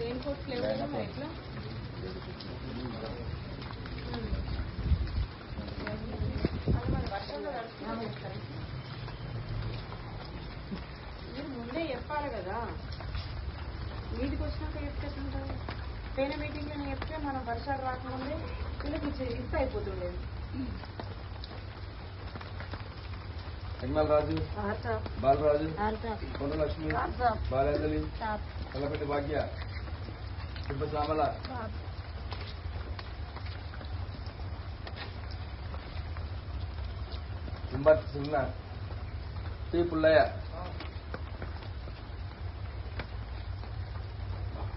Rain coats కదా ఎట్లా మీరు ముందే చెప్పాలి కదా మీదికి వచ్చినాక చెప్తే ఎట్లుంటుంది పోయిన మీటింగ్లో చెప్తే మనం వర్షాలు రాకముందే వీళ్ళకి ఇస్తే అయిపోతుండేది ఎన్మల్ రాజు బాలరాజు కొండ లక్ష్మి బాలేందలి కల్లపెట్టి భాగ్య కుంభ శ్యామల. కుంభర్తి సింహ టి పుల్లయ్య.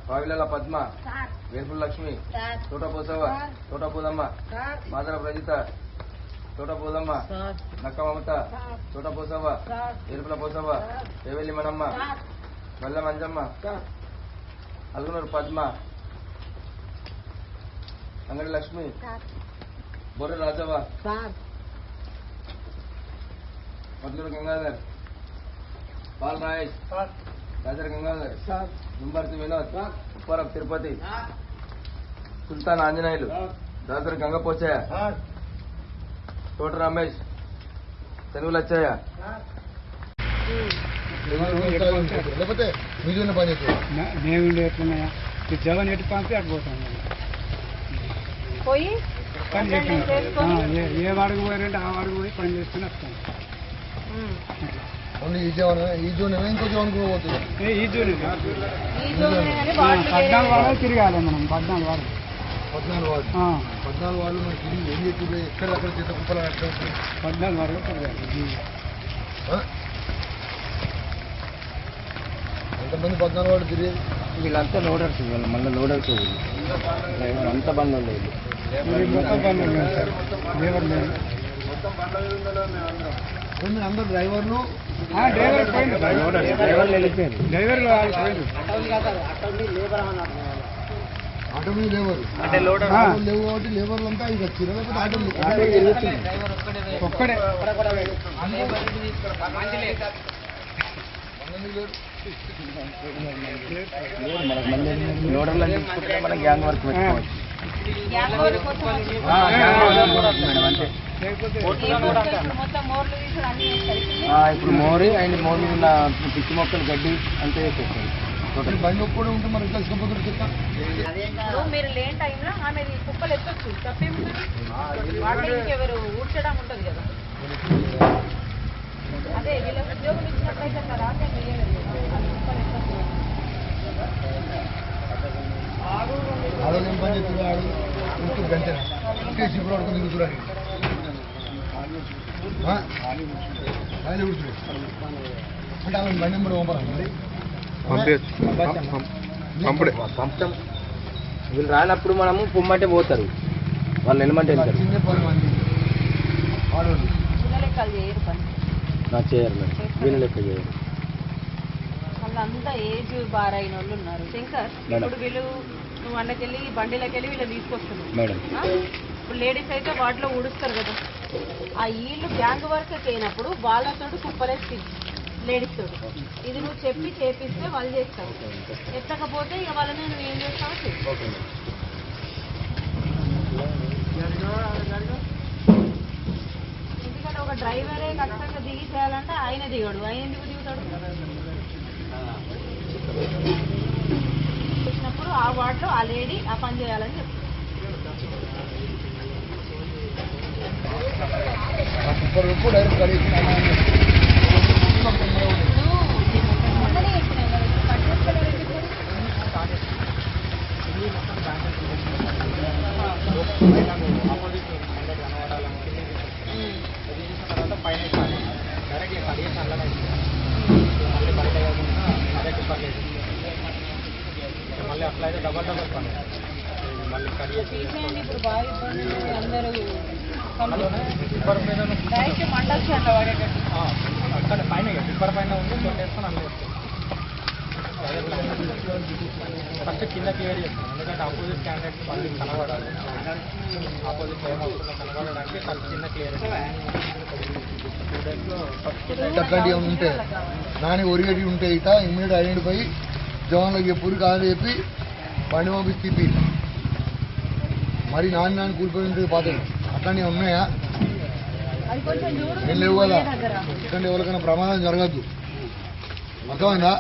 పావిలల పద్మ వేల్పుల లక్ష్మి తోట పోసవ తోట పోదమ్మ మాదర ప్రజిత తోట పోదమ్మ. నక్క మమత తోట పోసవ? ఎరుపుల పోసవ? రేవెల్లి మనమ్మ. వల్ల మంజమ్మ అల్గునూరు పద్మ. అంగడి లక్ష్మి. బొర్రె రాజవ్వ. మద్లూరు గంగాధర్. పాల్ నాయక్ రాజర్ గంగాధర్. దుంబర్తి వినోద్. ఉప్పారం తిరుపతి. సుల్తాన్ ఆంజనేయులు. దాసరి గంగపోచయ్య. తోట రమేష్ తెలుగు లచ్చయ్య లేకపోతే పని మేము ఎట్లున్నాయా? ఈ జగన్ ఎటు పంపి అటు పోతాం. పోయి? ఏ- వాడికి పోయారంటే ఆ వాడికి పోయి పని చేసుకుని వస్తాం. ఉమ్. ఓన్లీ ఈ జోన్ ఈ ఇంకో పోతుంది ఈ పద్నాలుగు వారాలు తిరగాలి మనం పద్నాలుగు వారాలు పద్నాలుగు పద్నాలుగు మనకి ఏం చెప్పి చేత కుప్పలు పద్నాలుగు. ఎంతమంది పద్నాలుగు తిరిగి వీళ్ళంతా లోడర్స్ వీళ్ళు మళ్ళీ లోడర్స్ అంతా మొత్తం ఉన్నాయి సార్. లేబర్ లేదు. అందరు. డ్రైవర్లు? ఆ, డ్రైవర్ పోయిండు. డ్రైవర్లు వెళ్ళిపోయారు డ్రైవర్లు వాళ్ళు పోయిండు ఆటో మీద లేవరు. లేవు కాబట్టి లేబర్లు అంతా లేకపోతే ఆటోలు ఒక్కడే. లోడర్లు మనం గ్యాంగ్ వర్క్ పెట్టుకోవచ్చు ఇప్పుడు మోరి అండ్ మోరి మీద ఉన్న పిచ్చి మొక్కలు గడ్డి అంతే వేసేస్తాం ఈ బండి ఒక్కడే ఉంటే మరి ఇట్లా చెప్తా మీరు లేని టైంలో ఆమె కుప్పలు ఎత్తొచ్చు. తప్పేముంటుంది ఇంకెవరు ఊడ్చడం ఉంటుంది కదా. అదే వీళ్ళకి ఉద్యోగం ఇచ్చినట్లయితే అట్లా రాకే ఆడోళ్ళు పని ఆడు. గంటనా ఆడుకుని ఆయన కూర్చుని అంటే ఆమె బండి నెంబర్ పంపాలి పంపుడే. వీళ్ళు రానప్పుడు మనము పొమ్మంటే పోతారు. వాళ్ళు వెళ్ళమంటే వెళ్తారు. చేయరు మేడం వీళ్ళు లెక్క చేయరు. వాళ్ళంతా ఏజ్ బార్ అయిన వాళ్ళు ఉన్నారు. శంకర్. ఇప్పుడు వీళ్ళు నువ్వు అన్నకెళ్ళి బండిలోకి వెళ్ళి వీళ్ళు తీసుకొస్తున్నావు మేడం? ఇప్పుడు లేడీస్ అయితే వాటిలో ఊడుస్తారు కదా. ఆ వీళ్ళు గ్యాంగ్ వర్క్ అయినప్పుడు వాళ్ళతో కుప్పలేసి లేడీస్ తోటి. ఇది నువ్వు చెప్పి చేపిస్తే వాళ్ళు చేస్తారు. ఎత్తకపోతే ఇక వాళ్ళని నువ్వు ఏం చేస్తావు ఎందుకంటే ఒక డ్రైవరే ఖచ్చితంగా దిగి చేయాలంటే ఆయన దిగడు. ఆయన ఎందుకు దిగుతాడు? వచ్చినప్పుడు ఆ వార్డులో ఆ లేడీ ఆ పని చేయాలని వరకు డైరెక్ట్ కడిగి మొన్ననే చెప్పినావు కదా, ఇప్పుడు కట్ చేసుకోలేదు ఎందుకు మరి? అందరూ డైరెక్ట్ మండల్ చెంద పడేటట్టు అక్కడ పైన టిప్పర్ పైన ఉంది కొన్ని అన్నీ ఫస్ట్ కింద క్లియర్ చేస్తాం. ఎందుకంటే ఆపోజిట్ క్యాండిడేట్స్ మళ్ళీ కనబడాలి. ఆపోజిట్ ఏం వస్తుందో కనబడడానికి ఫస్ట్ కింద క్లియర్ అట్లాంటివి ఏమైనా ఉంటే నాని ఒరిగేటివి ఉంటే ఇట ఇమ్మీడియట్ ఐడెంటిఫై జవాన్లకు చెప్పుడు కాదని చెప్పి బండి పంపిస్తే మరి నాన్న నాన్న కూలిపోయి ఉంటుంది పాతలు అట్లాంటివి ఉన్నాయా? ఏం లేవు కదా. ఎందుకంటే ఎవరికైనా ప్రమాదం జరగద్దు. అర్థమైందా?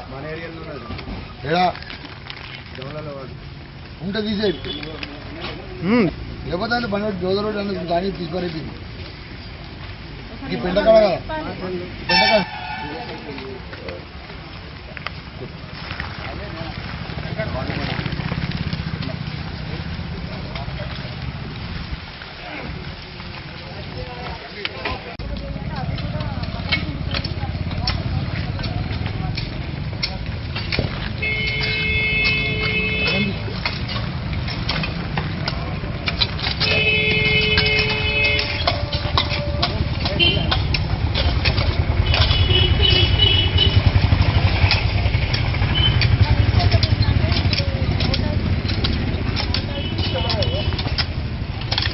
ఏడా? ఉంటే తీసేది లేకపోతే అంటే బండి జోద రోడ్ అనేది కానీ తీసుకురేపింది ఈ పెంటకాడ కదా పెంటకాడ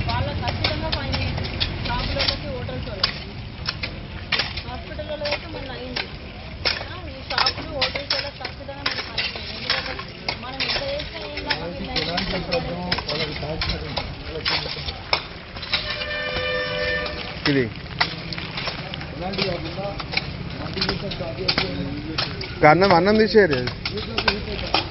వాళ్ళ ఖచ్చితంగా ఫైన్ వేయండి షాపులకి హోటల్స్ వాళ్ళకి హాస్పిటల్లో అయితే మొన్న అయింది ఆ, ఈ షాపులు హోటల్స్ వాళ్ళకి ఖచ్చితంగా మనం ఫైన్ వేయాలి ఎందుకంటే మనం ఎంత చేసినా ఏం లాభం వీళ్ళు ఎలాంటి అయితే ప్రాబ్లమో వాళ్ళకి సాధించారు. ఇది చేస్తారు. అన్నం వీటిలో